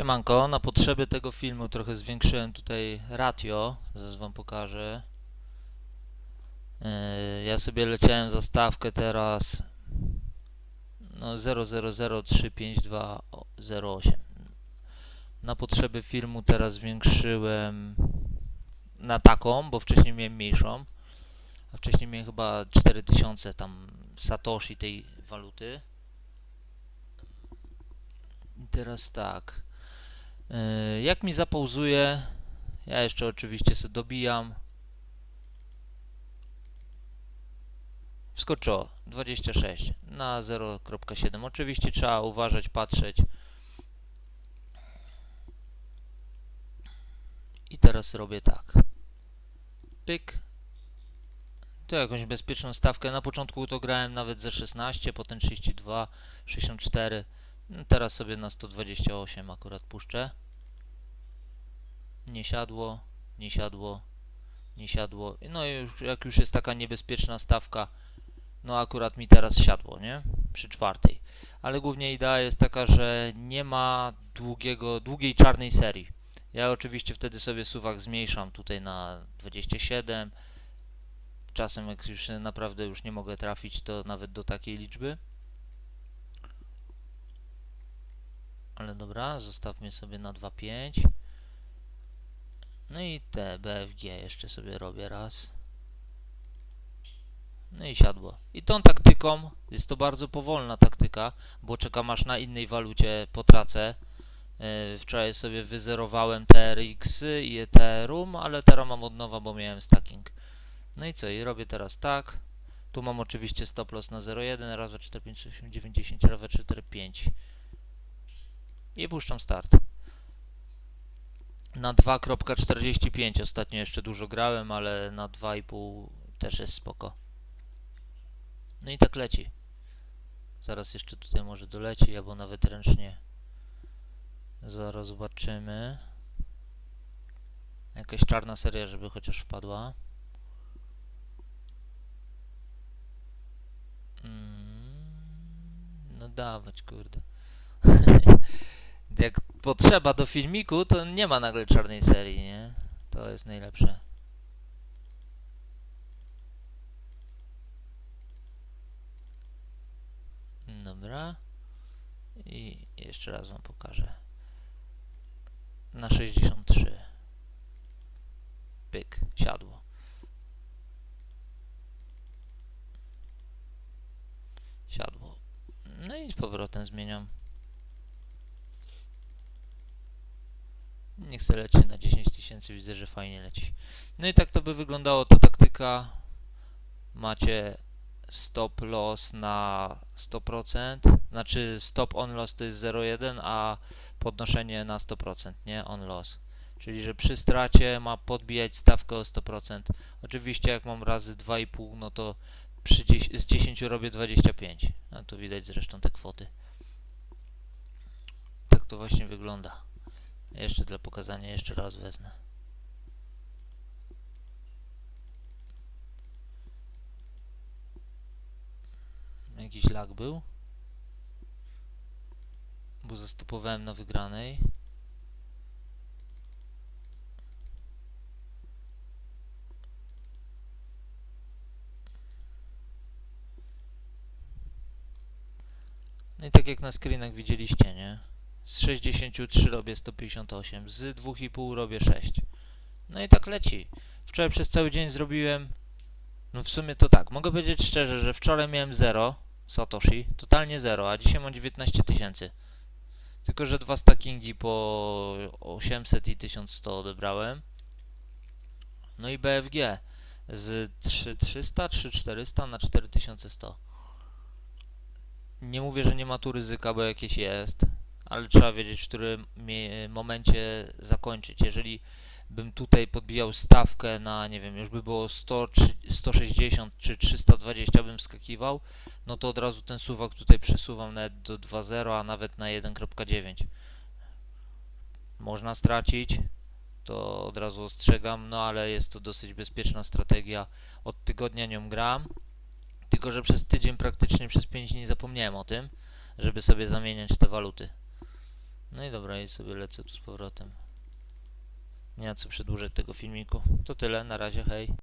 Siemanko, na potrzeby tego filmu trochę zwiększyłem tutaj ratio, zaraz wam pokażę. Yy, ja sobie leciałem za stawkę teraz no 0003528. Na potrzeby filmu teraz zwiększyłem na taką, bo wcześniej miałem mniejszą. A wcześniej miałem chyba 4000 tam satoshi tej waluty. I teraz tak. Yy, Jak mi zapauzuje, ja jeszcze oczywiście sobie dobijam. Wskoczyło 26 na 0.7. Oczywiście trzeba uważać, patrzeć. I teraz robię tak. Pyk. Tu jakąś bezpieczną stawkę. Na początku to grałem nawet ze 16, potem 32, 64. No teraz sobie na 128 akurat puszczę. Nie siadło, nie siadło, nie siadło. No i już, jak już jest taka niebezpieczna stawka, no akurat mi teraz siadło, nie? Przy czwartej. Ale głównie idea jest taka, że nie ma długiego, długiej czarnej serii. Ja oczywiście wtedy sobie suwak zmniejszam tutaj na 27. Czasem jak już naprawdę już nie mogę trafić, to nawet do takiej liczby. Ale dobra, zostawmy sobie na 2,5. No i te BFG jeszcze sobie robię raz. No i siadło. I tą taktyką, jest to bardzo powolna taktyka, bo czekam aż na innej walucie potracę. Yy, wczoraj sobie wyzerowałem TRX i Ethereum, ale teraz mam od nowa, bo miałem stacking. No i co? I robię teraz tak. Tu mam oczywiście stop loss na 0,1, raz, 2, 4, 5, 6, 7, 9, 10, raz, 2, 4, 5. I puszczam start. Na 2.45 ostatnio jeszcze dużo grałem, ale na 2,5 też jest spoko. No i tak leci. Zaraz jeszcze tutaj może doleci, albo nawet ręcznie. Zaraz zobaczymy. Jakaś czarna seria, żeby chociaż wpadła. Mm, no dawać, kurde. Potrzeba do filmiku, to nie ma nagle czarnej serii, nie? To jest najlepsze. Dobra. I jeszcze raz wam pokażę. Na 63. Pyk, siadło. Siadło. No i z powrotem zmieniam. Nie chcę leci na 10 tysięcy, widzę, że fajnie leci. No i tak to by wyglądało ta taktyka. Macie stop loss na 100%, znaczy stop on loss to jest 0,1, a podnoszenie na 100%, nie? On loss. Czyli, że przy stracie ma podbijać stawkę o 100%. Oczywiście jak mam razy 2,5, no to przy 10, z 10 robię 25. A tu widać zresztą te kwoty. Tak to właśnie wygląda. Jeszcze dla pokazania jeszcze raz wezmę. Jakiś lag był. Bo zastopowałem na wygranej. No i tak jak na screenach widzieliście, nie? Z 63 robię 158, z 2,5 robię 6. No i tak leci. Wczoraj przez cały dzień zrobiłem, no w sumie to tak, mogę powiedzieć szczerze, że wczoraj miałem 0 Satoshi, totalnie 0, a dzisiaj mam 19 tysięcy. Tylko, że dwa stackingi po 800 i 1100 odebrałem. No i BFG z 3300, 3400 na 4100. Nie mówię, że nie ma tu ryzyka, bo jakieś jest, ale trzeba wiedzieć, w którym momencie zakończyć. Jeżeli bym tutaj podbijał stawkę na, nie wiem, już by było 100, czy 160 czy 320 bym skakiwał, no to od razu ten suwak tutaj przesuwam nawet do 2.0, a nawet na 1.9. Można stracić, to od razu ostrzegam, no ale jest to dosyć bezpieczna strategia. Od tygodnia nią gram, tylko że przez tydzień praktycznie przez 5 dni zapomniałem o tym, żeby sobie zamieniać te waluty. No i dobra, i sobie lecę tu z powrotem. Nie ma co przedłużać tego filmiku. To tyle, na razie, hej.